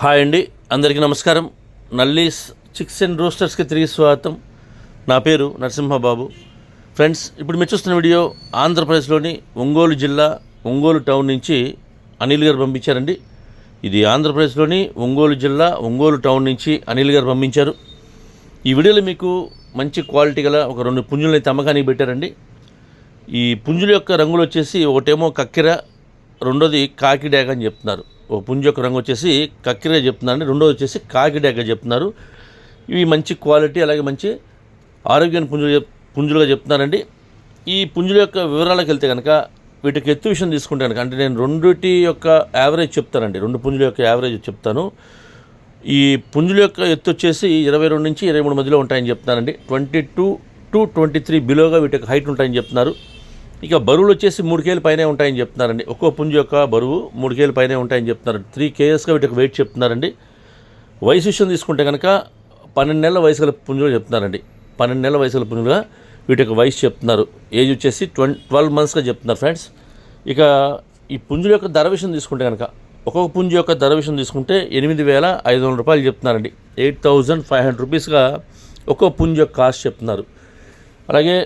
Hi అండి అందరికీ నమస్కారం. నల్లీస్ చిక్స్ అండ్ రోస్టర్స్కి తిరిగి స్వాగతం. నా పేరు నరసింహబాబు. ఫ్రెండ్స్ ఇప్పుడు మీరు చూస్తున్న వీడియో ఆంధ్రప్రదేశ్లోని ఒంగోలు జిల్లా ఒంగోలు టౌన్ నుంచి అనిల్ గారు పంపించారండి. ఇది ఆంధ్రప్రదేశ్లోని ఒంగోలు జిల్లా ఒంగోలు టౌన్ నుంచి అనిల్ గారు పంపించారు. ఈ వీడియోలో మీకు మంచి క్వాలిటీ గల ఒక రెండు పుంజులను అయితే అమ్మకానికి పెట్టారండి. ఈ పుంజుల యొక్క రంగులు వచ్చేసి ఒకటేమో కక్కెర రెండోది కాకి అని చెప్తున్నారు. ఓ పుంజు యొక్క రంగు వచ్చేసి కక్కిరే చెప్తున్నారండి రెండోది వచ్చేసి కాకి చెప్తున్నారు. ఇవి మంచి క్వాలిటీ అలాగే మంచి ఆరోగ్యాన్ని పుంజులు చెప్- పుంజులుగా చెప్తున్నారండి. ఈ పుంజుల యొక్క వివరాలకు వెళ్తే కనుక వీటికి ఎత్తు విషయం తీసుకుంటే కనుక అంటే నేను రెండిటి యొక్క యావరేజ్ చెప్తానండి. రెండు పుంజుల యొక్క యావరేజ్ చెప్తాను. ఈ పుంజుల యొక్క ఎత్తు వచ్చేసి ఇరవై రెండు నుంచి ఇరవై మూడు మధ్యలో ఉంటాయని చెప్తున్నానండి twenty two to twenty three బిలోగా వీటి యొక్క హైట్ ఉంటాయని చెప్తున్నారు. ఇక బరువులు వచ్చేసి మూడు కేలు పైనే ఉంటాయని చెప్తున్నారండి. ఒక్కో పుంజు యొక్క బరువు మూడు కేలు పైనే ఉంటాయని చెప్తున్నారు. త్రీ కేఎస్గా వీటికి వెయిట్ చెప్తున్నారండి. వయసు విషయం తీసుకుంటే కనుక పన్నెండు నెలల వయసు గల పుంజులు చెప్తున్నారండి. పన్నెండు నెలల వయసు గల పుంజులుగా వీటి యొక్క వయసు చెప్తున్నారు. ఏజ్ వచ్చేసి ట్వం ట్వెల్వ్ మంత్స్గా చెప్తున్నారు ఫ్రెండ్స్. ఇక ఈ పుంజుల యొక్క ధర విషయం తీసుకుంటే కనుక ఒక్కొక్క పుంజు యొక్క ధర విషయం తీసుకుంటే ఎనిమిది వేల ఐదు వందల రూపాయలు చెప్తున్నారండి. ఎయిట్ థౌజండ్ ఫైవ్ హండ్రెడ్ రూపీస్గా ఒక్కొక్క పుంజు యొక్క కాస్ట్ చెప్తున్నారు. అలాగే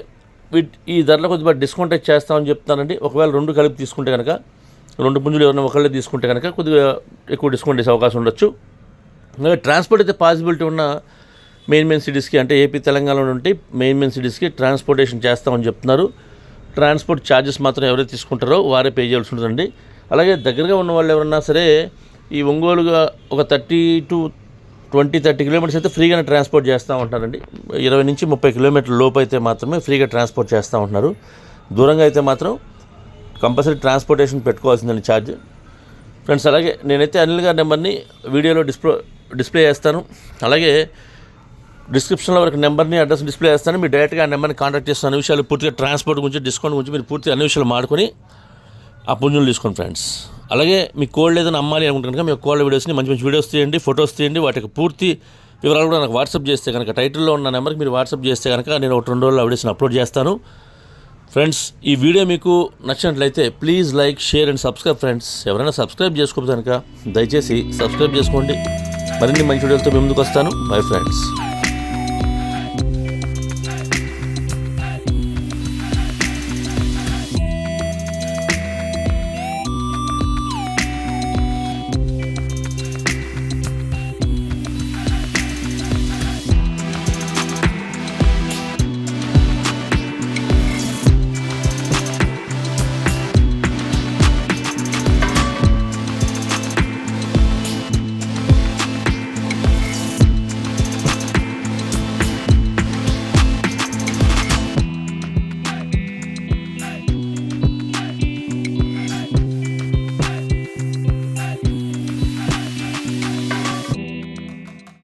ఈ ధరలో కొద్దిగా డిస్కౌంట్ అయితే చేస్తామని చెప్తానండి ఒకవేళ రెండు కలిపి తీసుకుంటే కనుక రెండు పుంజులు ఎవరైనా ఒకళ్ళే తీసుకుంటే కనుక కొద్దిగా ఎక్కువ డిస్కౌంట్ చేసే అవకాశం ఉండొచ్చు. అలాగే ట్రాన్స్పోర్ట్ అయితే పాసిబిలిటీ ఉన్న మెయిన్ మెయిన్ సిటీస్కి అంటే ఏపీ తెలంగాణలో ఉంటే మెయిన్ మెయిన్ సిటీస్కి ట్రాన్స్పోర్టేషన్ చేస్తామని చెప్తున్నారు. ట్రాన్స్పోర్ట్ ఛార్జెస్ మాత్రం ఎవరైతే తీసుకుంటారో వారే పే చేయాల్సి ఉంటుందండి. అలాగే దగ్గరగా ఉన్న వాళ్ళు ఎవరన్నా సరే ఈ ఒంగోలుగా ఒక thirty to twenty thirty kilometres అయితే ఫ్రీగానే ట్రాన్స్పోర్ట్ చేస్తూ ఉంటారండి. ఇరవై నుంచి ముప్పై కిలోమీటర్ల లోపు అయితే మాత్రమే ఫ్రీగా ట్రాన్స్పోర్ట్ చేస్తూ ఉంటున్నారు. దూరంగా అయితే మాత్రం కంపల్సరీ ట్రాన్స్పోర్టేషన్ పెట్టుకోవాల్సిందండి ఛార్జ్. ఫ్రెండ్స్ అలాగే నేనైతే అనిల్ గారి నెంబర్ని వీడియోలో డిస్ప్లే డిస్ప్లే చేస్తాను. అలాగే డిస్క్రిప్షన్లో వరకు నెంబర్ని అడ్రస్ డిస్ప్లే చేస్తాను. మీరు డైరెక్ట్గా ఆ నెంబర్ని కాంటాక్ట్ చేస్తున్న అన్ని విషయాలు పూర్తిగా ట్రాన్స్పోర్ట్ గురించి డిస్కౌంట్ గురించి మీరు పూర్తిగా అన్ని విషయాలు మాడుకొని ఆ పుంజులు తీసుకోండి ఫ్రెండ్స్. అలాగే మీ కోల్డ్ ఏదైనా అమ్మాలి అనుకుంటే కనుక మీ కోల్డ్ వీడియోస్ని మంచి మంచి వీడియోస్ తీయండి ఫొటోస్ తీయండి వాటికి పూర్తి వివరాలు కూడా నాకు వాట్సాప్ చేస్తే కనుక టైటిల్లో ఉన్న నెంబర్కి మీరు వాట్సాప్ చేస్తే కనుక నేను ఒక రెండు రోజుల్లో ఆ వీడియోస్ని అప్లోడ్ చేస్తాను. ఫ్రెండ్స్ ఈ వీడియో మీకు నచ్చినట్లయితే please like share and subscribe friends ఎవరైనా సబ్స్క్రైబ్ చేసుకోవచ్చు కనుక దయచేసి సబ్స్క్రైబ్ చేసుకోండి. మరిన్ని మంచి వీడియోలతో ముందుకు వస్తాను. Bye friends